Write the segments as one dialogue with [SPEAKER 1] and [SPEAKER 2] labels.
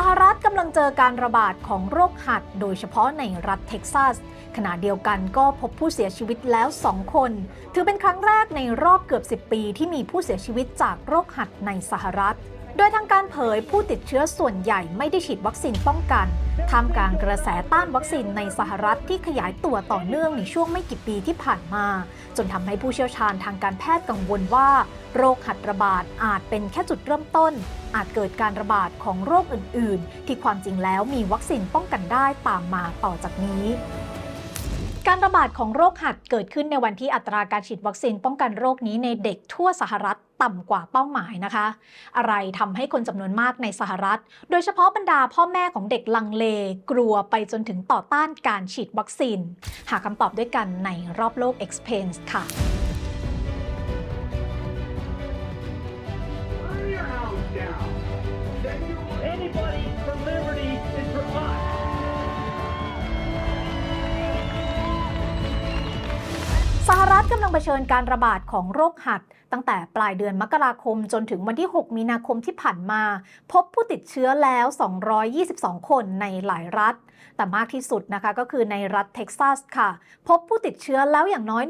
[SPEAKER 1] สหรัฐกำลังเจอการระบาดของโรคหัด โดยเฉพาะในรัฐเท็กซัส ขณะเดียวกันก็พบผู้เสียชีวิตแล้ว 2 คน ถือเป็นครั้งแรกในรอบเกือบ 10 ปีที่มีผู้เสียชีวิตจากโรคหัดในสหรัฐ โดยทางการเผยผู้ติดเชื้อส่วนใหญ่ไม่ได้ฉีดวัคซีนป้องกันท่ามกลางกระแสต้านวัคซีนในสหรัฐที่ขยายตัวต่อเนื่องในช่วงไม่กี่ปีที่ผ่านมา จนทำให้ผู้เชี่ยวชาญทางการแพทย์กังวลว่า โรคหัดระบาดอาจเป็นแค่จุดเริ่มต้น อาจเกิดการระบาดของโรคอื่น ๆ ที่ความจริงแล้วมีวัคซีนป้องกันได้ตามมาต่อจากนี้การระบาดของโรคหัดเกิดขึ้นในวันที่อัตราการฉีดวัคซีนป้องกันโรคนี้ในเด็กทั่วสหรัฐต่ำกว่าเป้าหมายนะคะ อะไรทำให้คนจำนวนมากในสหรัฐ โดยเฉพาะบรรดาพ่อแม่ของเด็กลังเล กลัวไปจนถึงต่อต้านการฉีดวัคซีน หาคำตอบด้วยกันในรอบโลก Explains ค่ะ ฐกำลังเผชิญการระบาดของโรคหัด ตั้งแต่ปลายเดือนมกราคมจนถึงวันที่ 6 มีนาคมที่ผ่านมา พบผู้ติดเชื้อแล้ว 222 คนในหลายรัฐ แต่มากที่สุดนะคะก็คือในรัฐเท็กซัสค่ะ พบผู้ติดเชื้อแล้วอย่างน้อย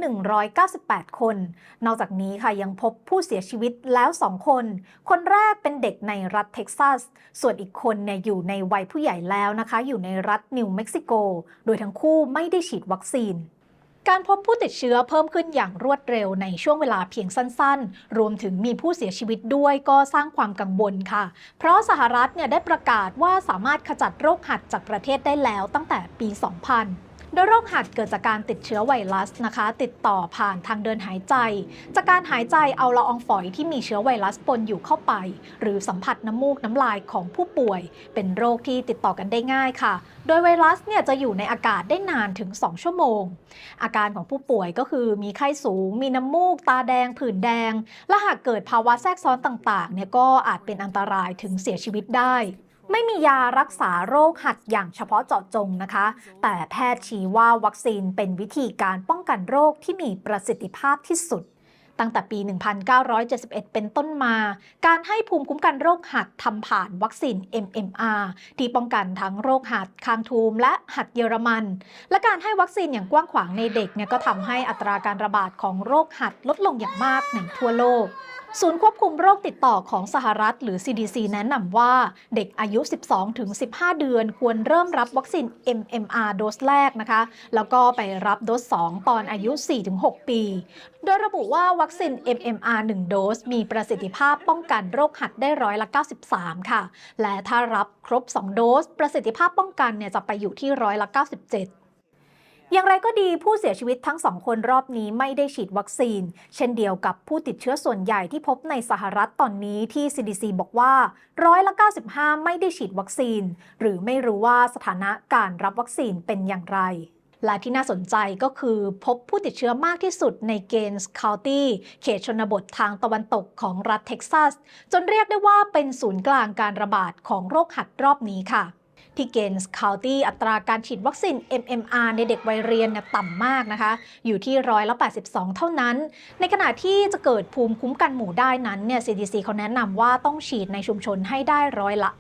[SPEAKER 1] 198 คน นอกจากนี้ค่ะยังพบผู้เสียชีวิตแล้ว 2 คน คนแรกเป็นเด็กในรัฐเท็กซัส ส่วนอีกคนเนี่ยอยู่ในวัยผู้ใหญ่แล้วนะคะ อยู่ในรัฐนิวเม็กซิโก โดยทั้งคู่ไม่ได้ฉีดวัคซีน การพบผู้ติดเชื้อเพิ่มขึ้นอย่างรวดเร็วในช่วงเวลาเพียงสั้นๆ รวมถึงมีผู้เสียชีวิตด้วยก็สร้างความกังวลค่ะ เพราะสหรัฐเนี่ยได้ประกาศว่าสามารถขจัดโรคหัดจากประเทศได้แล้วตั้งแต่ปี 2000 ดยโรคหัดเกิดจากการติดเชื้อไวรัสนะคะ ติดต่อผ่านทางเดินหายใจ จากการหายใจเอาละอองฝอยที่มีเชื้อไวรัสปนอยู่เข้าไป หรือสัมผัสน้ำมูกน้ำลายของผู้ป่วย เป็นโรคที่ติดต่อกันได้ง่ายค่ะ โดยไวรัสเนี่ยจะอยู่ในอากาศได้นานถึง 2 ชั่วโมง อาการของผู้ป่วยก็คือมีไข้สูง มีน้ำมูก ตาแดง ผื่นแดง และหากเกิดภาวะแทรกซ้อนต่างๆเนี่ยก็อาจเป็นอันตรายถึงเสียชีวิตได้ ไม่มียารักษาโรคหัดอย่างเฉพาะเจาะจงนะคะ แต่แพทย์ชี้ว่าวัคซีนเป็นวิธีการป้องกันโรคที่มีประสิทธิภาพที่สุดตั้งแต่ปี 1971 เป็นต้นมา การให้ภูมิคุ้มกันโรคหัดทำผ่านวัคซีน MMR ที่ป้องกันทั้งโรคหัดคางทูมและหัดเยอรมัน และการให้วัคซีนอย่างกว้างขวางในเด็กเนี่ยก็ทำให้อัตราการระบาดของโรคหัดลดลงอย่างมากในทั่วโลก ศูนย์ควบคุมโรคติดต่อของสหรัฐ หรือ CDC แนะนำว่าเด็กอายุ 12-15 เดือน ควรเริ่มรับวัคซีน MMR โดสแรกนะคะ แล้วก็ไปรับโดส 2 ตอนอายุ 4-6 ปี โดยระบุว่าวัคซีน MMR 1 โดส มีประสิทธิภาพป้องกันโรคหัดได้ร้อยละ 93 ค่ะ และถ้ารับครบ 2 โดส ประสิทธิภาพป้องกันเนี่ยจะไปอยู่ที่ร้อยละ 97 อย่างไรก็ดีผู้เสียชีวิตทั้งสองคนรอบนี้ไม่ได้ฉีดวัคซีน เช่นเดียวกับผู้ติดเชื้อส่วนใหญ่ที่พบในสหรัฐตอนนี้ที่ CDC บอกว่าร้อยละ95 ไม่ได้ฉีดวัคซีน หรือไม่รู้ว่าสถานะการรับวัคซีนเป็นอย่างไรและที่น่าสนใจก็คือพบผู้ติดเชื้อมากที่สุดในเกนส์คาวตี้เขตชนบททางตะวันตกของรัฐเท็กซัส จนเรียกได้ว่าเป็นศูนย์กลางการระบาดของโรคหัดรอบนี้ค่ะ ที่เกนส์คาวตี้อัตราการฉีดวัคซีน MMR ในเด็กวัยเรียนเนี่ยต่ำมากนะคะ อยู่ที่ร้อยละ82 เท่านั้น ในขณะที่จะเกิดภูมิคุ้มกันหมู่ได้นั้นเนี่ย CDC เขาแนะนำว่าต้องฉีดในชุมชนให้ได้ร้อยละ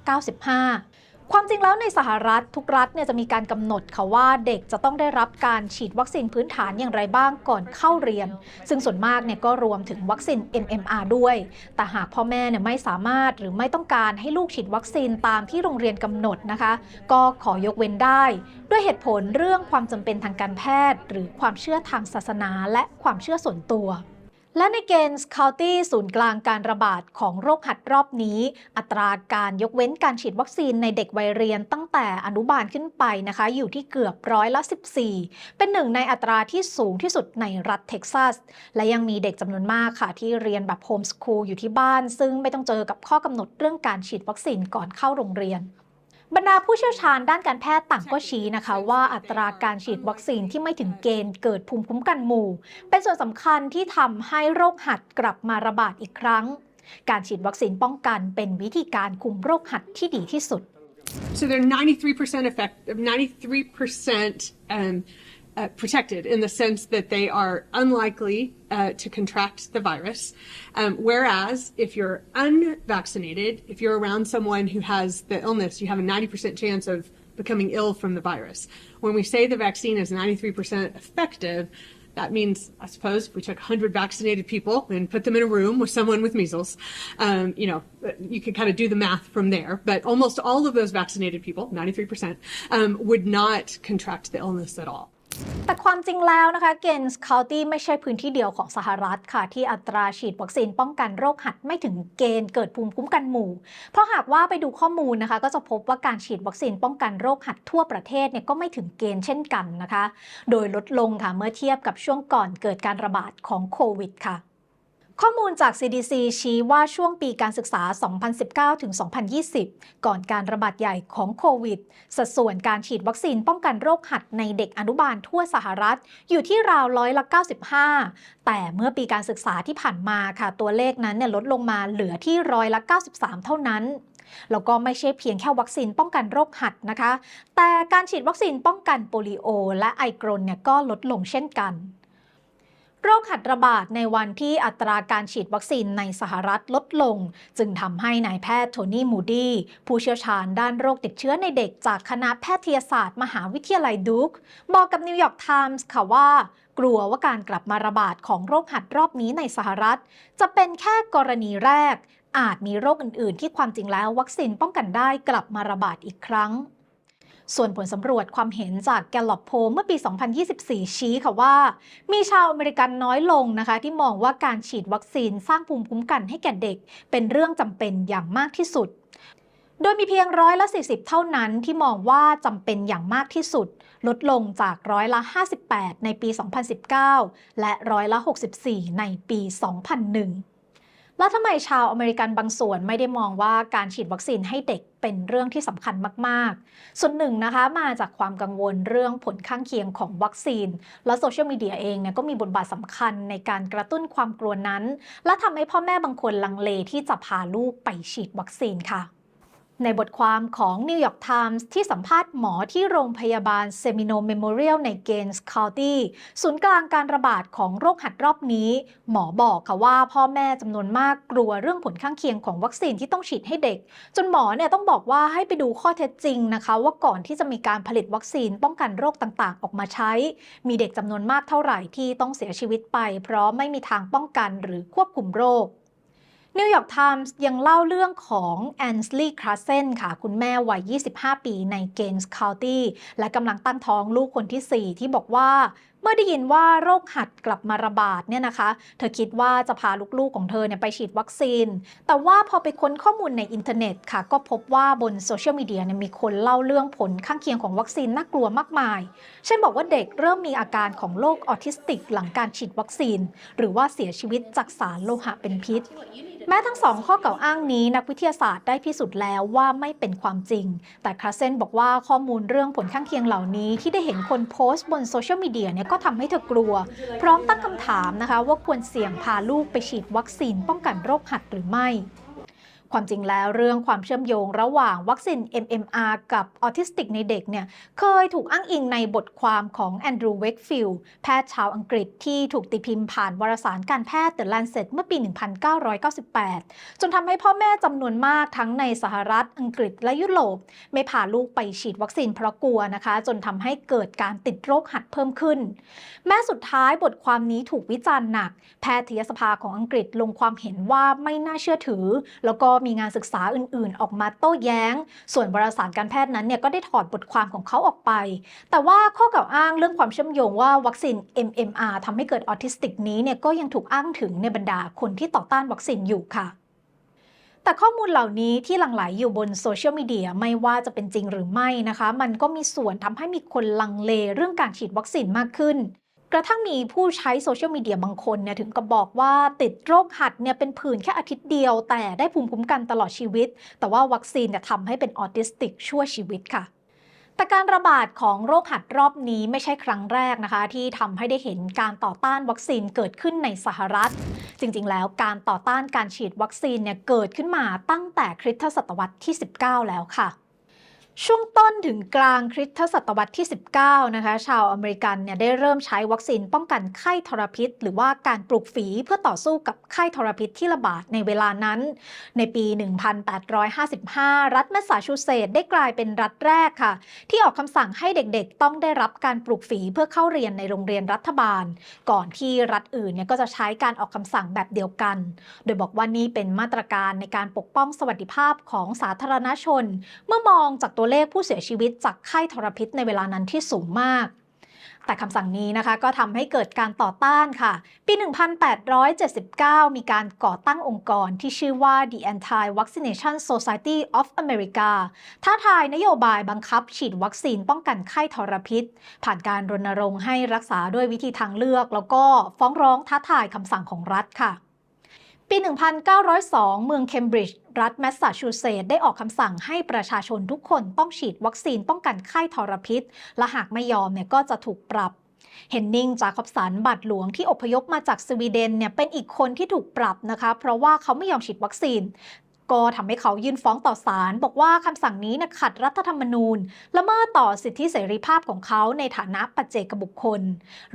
[SPEAKER 1] 95 ความจริงแล้วในสหรัฐทุกรัฐเนี่ยจะมีการกำหนดค่ะว่าเด็กจะต้องได้รับการฉีดวัคซีนพื้นฐานอย่างไรบ้างก่อนเข้าเรียน ซึ่งส่วนมากเนี่ยก็รวมถึงวัคซีน MMR ด้วย แต่หากพ่อแม่เนี่ยไม่สามารถหรือไม่ต้องการให้ลูกฉีดวัคซีนตามที่โรงเรียนกำหนดนะคะ ก็ขอยกเว้นได้ ด้วยเหตุผลเรื่องความจำเป็นทางการแพทย์ หรือความเชื่อทางศาสนาและความเชื่อส่วนตัว และในเกนส์คาวตี้ศูนย์กลางการระบาดของโรคหัดรอบนี้ อัตราการยกเว้นการฉีดวัคซีนในเด็กวัยเรียนตั้งแต่อนุบาลขึ้นไปนะคะ อยู่ที่เกือบร้อยละ 14 เป็นหนึ่งในอัตราที่สูงที่สุดในรัฐเท็กซัส และยังมีเด็กจำนวนมากค่ะ ที่เรียนแบบโฮมสคูลอยู่ที่บ้าน ซึ่งไม่ต้องเจอกับข้อกำหนดเรื่องการฉีดวัคซีนก่อนเข้าโรงเรียน บรรดาผู้เชี่ยวชาญด้านการแพทย์ต่างก็ชี้นะคะ ว่าอัตราการฉีดวัคซีนที่ไม่ถึงเกณฑ์เกิดภูมิคุ้มกันหมู่ เป็นส่วนสำคัญที่ทำให้โรคหัดกลับมาระบาดอีกครั้ง การฉีดวัคซีนป้องกันเป็นวิธีการคุมโรคหัดที่ดีที่สุด
[SPEAKER 2] So they're 93% effective, 93% um, uh, protected in the sense that they are unlikely uh, to contract the virus. Um, whereas if you're unvaccinated, if you're around someone who has the illness, you have a 90% chance of becoming ill from the virus. When we say the vaccine is 93% effective, that means, I suppose, if we took 100 vaccinated people and put them in a room with someone with measles, um, you know, you can kind of do the math from there. But almost all of those vaccinated people, 93%, um, would not contract the illness at all.
[SPEAKER 1] แต่ความจริงแล้วนะคะเกนส์คาวตี้ไม่ใช่พื้นที่เดียวของสหรัฐค่ะ ที่อัตราฉีดวัคซีนป้องกันโรคหัดไม่ถึงเกณฑ์เกิดภูมิคุ้มกันหมู่ เพราะหากว่าไปดูข้อมูลนะคะ ก็จะพบว่าการฉีดวัคซีนป้องกันโรคหัดทั่วประเทศเนี่ยก็ไม่ถึงเกณฑ์เช่นกันนะคะ โดยลดลงค่ะเมื่อเทียบกับช่วงก่อนเกิดการระบาดของโควิดค่ะ ข้อมูลจาก CDC ชี้ว่าช่วงปีการศึกษา 2019ถึง2020 ก่อนการระบาดใหญ่ของโควิด สัดส่วนการฉีดวัคซีนป้องกันโรคหัดในเด็กอนุบาลทั่วสหรัฐ อยู่ที่ราวร้อยละ 95 แต่เมื่อปีการศึกษาที่ผ่านมาค่ะ ตัวเลขนั้นเนี่ยลดลงมาเหลือที่ร้อยละ 93 เท่านั้นแล้วก็ไม่ใช่เพียงแค่วัคซีนป้องกันโรคหัดนะคะ แต่การฉีดวัคซีนป้องกันโปลิโอ และไอกรนเนี่ยก็ลดลงเช่นกัน โรคหัดระบาดในวันที่อัตราการฉีดวัคซีนในสหรัฐลดลง จึงทำให้นายแพทย์โทนี่มูดี้ผู้เชี่ยวชาญด้านโรคติดเชื้อในเด็กจากคณะแพทยศาสตร์ มหาวิทยาลัยดูกบอกกับนิวยอร์กไทมส์ค่ะว่ากลัวว่าการกลับมาระบาดของโรคหัดรอบนี้ในสหรัฐ จะเป็นแค่กรณีแรก อาจมีโรคอื่น ๆ ที่ความจริงแล้ววัคซีนป้องกันได้กลับมาระบาดอีกครั้ง ส่วนผลสำรวจความเห็นจากแกลลอปโพเมื่อปี 2024 ชี้ค่ะว่า มีชาวอเมริกันน้อยลงนะคะ ที่มองว่าการฉีดวัคซีนสร้างภูมิคุ้มกันให้แก่เด็ก เป็นเรื่องจำเป็นอย่างมากที่สุด โดยมีเพียงร้อยละ 40 เท่านั้นที่มองว่าจำเป็นอย่างมากที่สุด ลดลงจากร้อยละ 58 ในปี 2019 และร้อยละ 64 ในปี 2001 แล้วทำไมชาวอเมริกันบางส่วนไม่ได้มองว่าการฉีดวัคซีนให้เด็กเป็นเรื่องที่สำคัญมาก ๆ ส่วนหนึ่งนะคะมาจากความกังวลเรื่องผลข้างเคียงของวัคซีน และโซเชียลมีเดียเองเนี่ยก็มีบทบาทสำคัญในการกระตุ้นความกลัวนั้น และทำให้พ่อแม่บางคนลังเลที่จะพาลูกไปฉีดวัคซีนค่ะ ในบทความของ New York Times ที่สัมภาษณ์หมอที่โรงพยาบาล Seminole Memorial ใน Gaines County ศูนย์กลางการระบาดของโรคหัดรอบนี้ หมอบอกค่ะว่าพ่อแม่จำนวนมากกลัวเรื่องผลข้างเคียงของวัคซีนที่ต้องฉีดให้เด็ก จนหมอเนี่ยต้องบอกว่าให้ไปดูข้อเท็จจริงนะคะ ว่าก่อนที่จะมีการผลิตวัคซีนป้องกันโรคต่างๆ ออกมาใช้ มีเด็กจำนวนมากเท่าไหร่ที่ต้องเสียชีวิตไป เพราะไม่มีทางป้องกันหรือควบคุมโรค นิวยอร์กไทมส์ยังเล่าเรื่องของแอนสลีย์คราเซนค่ะ คุณแม่วัย 25 ปีในเกนส์คาวตี้และกำลังตั้งท้องลูกคนที่ 4 ที่บอกว่า มื่อได้ยินว่าโรคหัดกลับมาระบาดเนี่ยนะคะ เธอคิดว่าจะพาลูกๆของเธอเนี่ยไปฉีดวัคซีน แต่ว่าพอไปค้นข้อมูลในอินเทอร์เน็ตค่ะ ก็พบว่าบนโซเชียลมีเดียเนี่ยมีคนเล่าเรื่องผลข้างเคียงของวัคซีนน่ากลัวมากมาย เช่นบอกว่าเด็กเริ่มมีอาการของโรคออทิสติกหลังการฉีดวัคซีน หรือว่าเสียชีวิตจากสารโลหะเป็นพิษ แม้ทั้งสองข้อกล่าวอ้างนี้นักวิทยาศาสตร์ได้พิสูจน์แล้วว่าไม่เป็นความจริง แต่คราเซนบอกว่าข้อมูลเรื่องผลข้างเคียงเหล่านี้ที่ได้เห็นคนโพสต์บนโซเชียลมีเดียเนี่ยก็ทำให้เธอกลัว พร้อมตั้งคำถามนะคะว่าควรเสี่ยงพาลูกไปฉีดวัคซีนป้องกันโรคหัดหรือไม่ ความจริงแล้วเรื่องความเชื่อมโยงระหว่างวัคซีน MMR กับออทิสติกในเด็กเนี่ยเคยถูกอ้างอิงในบทความของแอนดรูว์เวกฟิลด์แพทย์ชาวอังกฤษที่ถูกตีพิมพ์ผ่านวารสารการแพทย์ The Lancet เมื่อปี 1998 จนทำให้พ่อแม่จำนวนมากทั้งในสหรัฐอังกฤษและยุโรป ไม่พาลูกไปฉีดวัคซีนเพราะกลัวนะคะ จนทำให้เกิดการติดโรคหัดเพิ่มขึ้น แม้สุดท้ายบทความนี้ถูกวิจารณ์หนัก แพทยสภาของอังกฤษลงความเห็นว่าไม่น่าเชื่อถือ แล้วก็มีงานศึกษาอื่นๆ ออกมาโต้แย้ง ส่วนวารสารการแพทย์นั้นเนี่ยก็ได้ถอดบทความของเขาออกไป แต่ว่าข้อกล่าวอ้างเรื่องความเชื่อมโยงว่าวัคซีน MMR ทำให้เกิดออทิสติกนี้เนี่ยก็ยังถูกอ้างถึงในบรรดาคนที่ต่อต้านวัคซีนอยู่ค่ะแต่ข้อมูลเหล่านี้ที่หลั่งไหลอยู่บนโซเชียลมีเดียไม่ว่าจะเป็นจริงหรือไม่นะคะ มันก็มีส่วนทำให้มีคนลังเลเรื่องการฉีดวัคซีนมากขึ้น กระทั่งมีผู้ใช้โซเชียลมีเดียบางคนเนี่ยถึงกับบอกว่าติดโรคหัดเนี่ยเป็นผื่นแค่อาทิตย์เดียว แต่ได้ภูมิคุ้มกันตลอดชีวิต แต่ว่าวัคซีนเนี่ยทำให้เป็นออทิสติกชั่วชีวิตค่ะแต่การระบาดของโรคหัดรอบนี้ไม่ใช่ครั้งแรกนะคะ ที่ทำให้ได้เห็นการต่อต้านวัคซีนเกิดขึ้นในสหรัฐ จริงๆ แล้วการต่อต้านการฉีดวัคซีนเนี่ยเกิดขึ้นมาตั้งแต่คริสตศตวรรษที่ 19 แล้วค่ะ ช่วงต้นถึงกลางคริสตศตวรรษที่ 19 นะคะ ชาวอเมริกันเนี่ยได้เริ่มใช้วัคซีนป้องกันไข้ทรพิษ หรือว่าการปลูกฝีเพื่อต่อสู้กับไข้ทรพิษที่ระบาดในเวลานั้น ในปี 1855 รัฐแมสซาชูเซตส์ได้กลายเป็นรัฐแรกค่ะ ที่ออกคำสั่งให้เด็กๆ ต้องได้รับการปลูกฝีเพื่อเข้าเรียนในโรงเรียนรัฐบาล ก่อนที่รัฐอื่นเนี่ยก็จะใช้การออกคำสั่งแบบเดียวกัน โดยบอกว่านี่เป็นมาตรการในการปกป้องสวัสดิภาพของสาธารณชน เมื่อมองจากตัวเลขผู้เสียชีวิตจากไข้ทรพิษในเวลานั้นที่สูงมากแต่คำสั่งนี้นะคะก็ทำให้เกิดการต่อต้านค่ะ ปี 1879 มีการก่อตั้งองค์กรที่ชื่อว่า The Anti-Vaccination Society of America ท้าทายนโยบายบังคับฉีดวัคซีนป้องกันไข้ทรพิษ ผ่านการรณรงค์ให้รักษาด้วยวิธีทางเลือก แล้วก็ฟ้องร้องท้าทายคำสั่งของรัฐค่ะ ปี 1902 เมืองเคมบริดจ์รัฐแมสซาชูเซตส์ได้ออกคำสั่งให้ประชาชนทุกคนต้องฉีดวัคซีนป้องกันไข้ทรพิษ และหากไม่ยอมเนี่ยก็จะถูกปรับเฮนนิงจาคอบสันบาทหลวงที่อพยพมาจากสวีเดนเนี่ยเป็นอีกคนที่ถูกปรับนะคะ เพราะว่าเขาไม่ยอมฉีดวัคซีน ก็ทำให้เขายื่นฟ้องต่อศาลบอกว่าคำสั่งนี้นะขัดรัฐธรรมนูญละเมิดต่อสิทธิเสรีภาพของเขาในฐานะปัจเจกบุคคล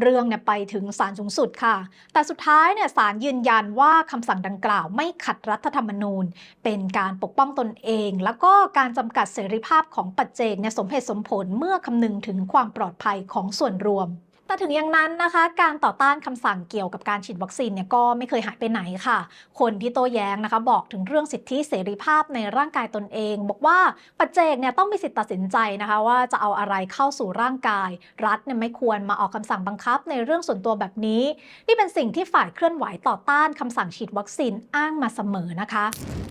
[SPEAKER 1] เรื่องเนี่ยไปถึงศาลสูงสุดค่ะ แต่สุดท้ายเนี่ยศาลยืนยันว่าคำสั่งดังกล่าวไม่ขัดรัฐธรรมนูญ เป็นการปกป้องตนเอง แล้วก็การจำกัดเสรีภาพของปัจเจกเนี่ยสมเหตุสมผลเมื่อคำนึงถึงความปลอดภัยของส่วนรวม แต่ถึงอย่างนั้นนะคะ การต่อต้านคำสั่งเกี่ยวกับการฉีดวัคซีนเนี่ยก็ไม่เคยหายไปไหนค่ะ คนที่โต้แย้งนะคะ บอกถึงเรื่องสิทธิเสรีภาพในร่างกายตนเอง บอกว่าปัจเจกเนี่ยต้องมีสิทธิตัดสินใจนะคะ ว่าจะเอาอะไรเข้าสู่ร่างกาย รัฐเนี่ยไม่ควรมาออกคำสั่งบังคับในเรื่องส่วนตัวแบบนี้ นี่เป็นสิ่งที่ฝ่ายเคลื่อนไหวต่อต้านคำสั่งฉีดวัคซีนอ้างมาเสมอนะคะ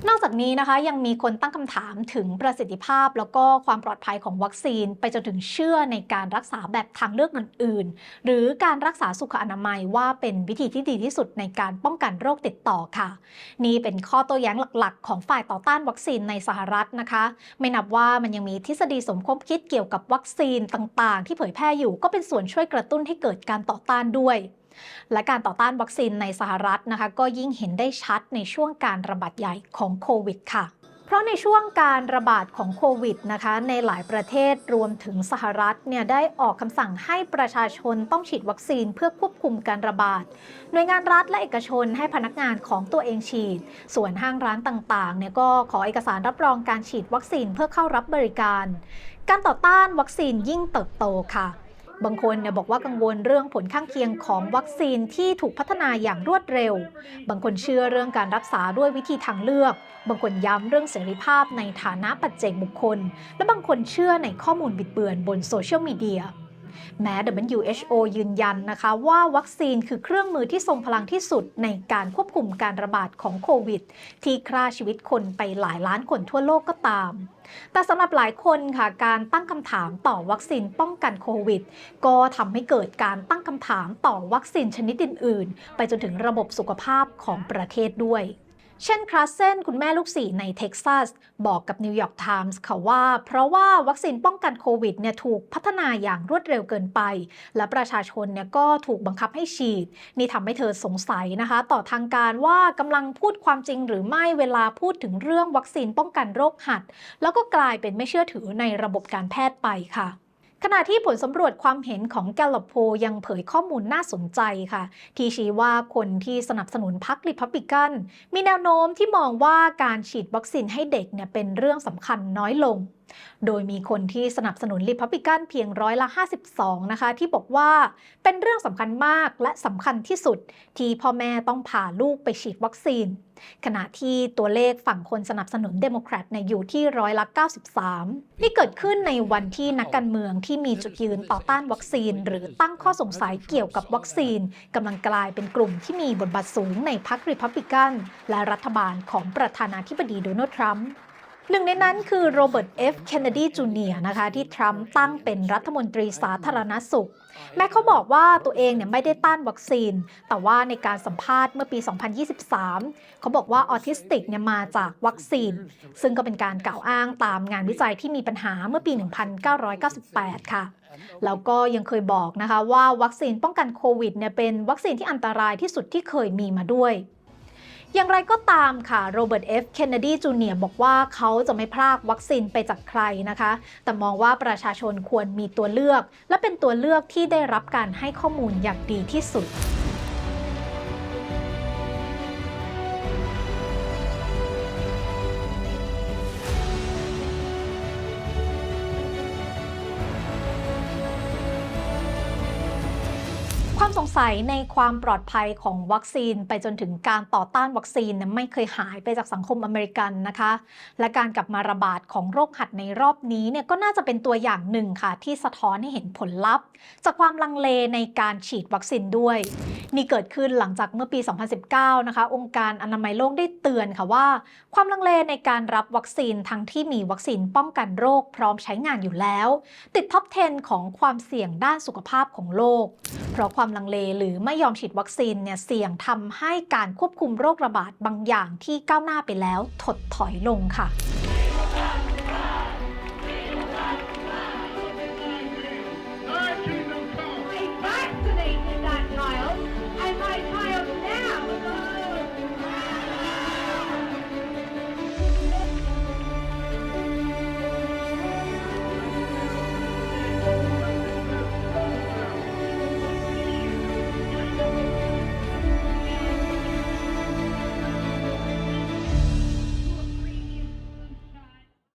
[SPEAKER 1] นอกจากนี้นะคะยังมีคนตั้งคำถามถึงประสิทธิภาพ แล้วก็ความปลอดภัยของวัคซีน ไปจนถึงเชื่อในการรักษาแบบทางเลือกอื่นๆหรือการรักษาสุขอนามัยว่าเป็นวิธีที่ดีที่สุดในการป้องกันโรคติดต่อค่ะ นี่เป็นข้อโต้แย้งหลักๆ ของฝ่ายต่อต้านวัคซีนในสหรัฐนะคะ ไม่นับว่ามันยังมีทฤษฎีสมคบคิดเกี่ยวกับวัคซีนต่างๆ ที่เผยแพร่อยู่ก็เป็นส่วนช่วยกระตุ้นให้เกิดการต่อต้านด้วยและการต่อต้านวัคซีนในสหรัฐนะคะ ก็ยิ่งเห็นได้ชัดในช่วงการระบาดใหญ่ของโควิดค่ะ เพราะในช่วงการระบาดของโควิดนะคะในหลายประเทศรวมถึงสหรัฐเนี่ยได้ออกคำสั่งให้ประชาชนต้องฉีดวัคซีนเพื่อควบคุมการระบาด หน่วยงานรัฐและเอกชนให้พนักงานของตัวเองฉีด ส่วนห้างร้านต่างๆเนี่ยก็ขอเอกสารรับรองการฉีดวัคซีนเพื่อเข้ารับบริการ การต่อต้านวัคซีนยิ่งเติบโตค่ะ บางคนเนี่ยบอกว่ากังวลเรื่องผลข้างเคียงของวัคซีนที่ถูกพัฒนาอย่างรวดเร็ว บางคนเชื่อเรื่องการรักษาด้วยวิธีทางเลือก บางคนย้ำเรื่องเสรีภาพในฐานะปัจเจกบุคคล และบางคนเชื่อในข้อมูลบิดเบือนบนโซเชียลมีเดีย แม้ WHO ยืนยันนะคะว่าวัคซีนคือเครื่องมือที่ทรงพลังที่สุดในการควบคุมการระบาดของโควิด ที่ฆ่าชีวิตคนไปหลายล้านคนทั่วโลกก็ตาม แต่สำหรับหลายคนค่ะการตั้งคำถามต่อวัคซีนป้องกันโควิด ก็ทำให้เกิดการตั้งคำถามต่อวัคซีนชนิดอื่น ๆ ไปจนถึงระบบสุขภาพของประเทศด้วย เช่นคลาสเซนคุณแม่ลูกสี่ในเท็กซัส บอกกับนิวยอร์กไทมส์ค่ะว่า เพราะว่าวัคซีนป้องกันโควิดเนี่ยถูกพัฒนาอย่างรวดเร็วเกินไป และประชาชนเนี่ยก็ถูกบังคับให้ฉีด นี่ทำให้เธอสงสัยนะคะ ต่อทางการว่ากำลังพูดความจริงหรือไม่เวลาพูดถึงเรื่องวัคซีนป้องกันโรคหัด แล้วก็กลายเป็นไม่เชื่อถือในระบบการแพทย์ไปค่ะ ขณะที่ผลสำรวจความเห็นของแกลล p โพยังเผยข้อมูลน่าสนใจค่ะ ที่ชี้ว่าคนที่สนับสนุนพรรคริพับลิกัน มีแนวโน้มที่มองว่าการฉีดวัคซีนให้เด็กเนี่ยเป็นเรื่องสำคัญน้อยลง โดยมีคนที่สนับสนุนริพับลิกันเพียงร้อยละ 52 นะคะ ที่บอกว่าเป็นเรื่องสำคัญมากและสำคัญที่สุดที่พ่อแม่ต้องพาลูกไปฉีดวัคซีน ขณะที่ตัวเลขฝั่งคนสนับสนุนเดโมแครตเนี่ยอยู่ที่ร้อยละ 93 นี่เกิดขึ้นในวันที่นักการเมืองที่มีจุดยืนต่อต้านวัคซีน หรือตั้งข้อสงสัยเกี่ยวกับวัคซีนกำลังกลายเป็นกลุ่มที่มีบทบาทสูงในพรรคริพับลิกันและรัฐบาลของประธานาธิบดีโดนัลด์ทรัมป์ หนึ่งในนั้นคือโรเบิร์ตเอฟเคนเนดีจูเนียร์นะคะที่ทรัมป์ตั้งเป็นรัฐมนตรีสาธารณสุข แม้เขาบอกว่าตัวเองเนี่ยไม่ได้ต้านวัคซีน แต่ว่าในการสัมภาษณ์เมื่อปี 2023 เขาบอกว่าออทิสติกเนี่ยมาจากวัคซีน ซึ่งก็เป็นการกล่าวอ้างตามงานวิจัยที่มีปัญหาเมื่อปี 1998 ค่ะแล้วก็ยังเคยบอกนะคะว่าวัคซีนป้องกันโควิดเนี่ยเป็นวัคซีนที่อันตรายที่สุดที่เคยมีมาด้วย อย่างไรก็ตามค่ะโรเบิร์ตเอฟเคนเนดีจูเนียร์บอกว่าเขาจะไม่พลากวัคซีนไปจากใครนะคะ แต่มองว่าประชาชนควรมีตัวเลือก และเป็นตัวเลือกที่ได้รับการให้ข้อมูลอย่างดีที่สุด ยในความปลอดภัยของวัคซีน ไปจนถึงการต่อต้านวัคซีนไม่เคยหายไปจากสังคมอเมริกันนะคะ และการกลับมาระบาดของโรคหัดในรอบนี้เนี่ยก็น่าจะเป็นตัวอย่างหนึ่งค่ะ ที่สะท้อนให้เห็นผลลัพธ์ จากความลังเลในการฉีดวัคซีนด้วย นี่เกิดขึ้นหลังจากเมื่อปี 2019 นะคะ องค์การอนามัยโลกได้เตือนค่ะว่า ความลังเลในการรับวัคซีนทั้งที่มีวัคซีนป้องกันโรคพร้อมใช้งานอยู่แล้ว ติดท็อป 10 ของความเสี่ยงด้านสุขภาพของโลก เพราะความลังเลหรือไม่ยอมฉีดวัคซีนเนี่ยเสี่ยงทำให้การควบคุมโรคระบาดบางอย่างที่ก้าวหน้าไปแล้วถดถอยลงค่ะ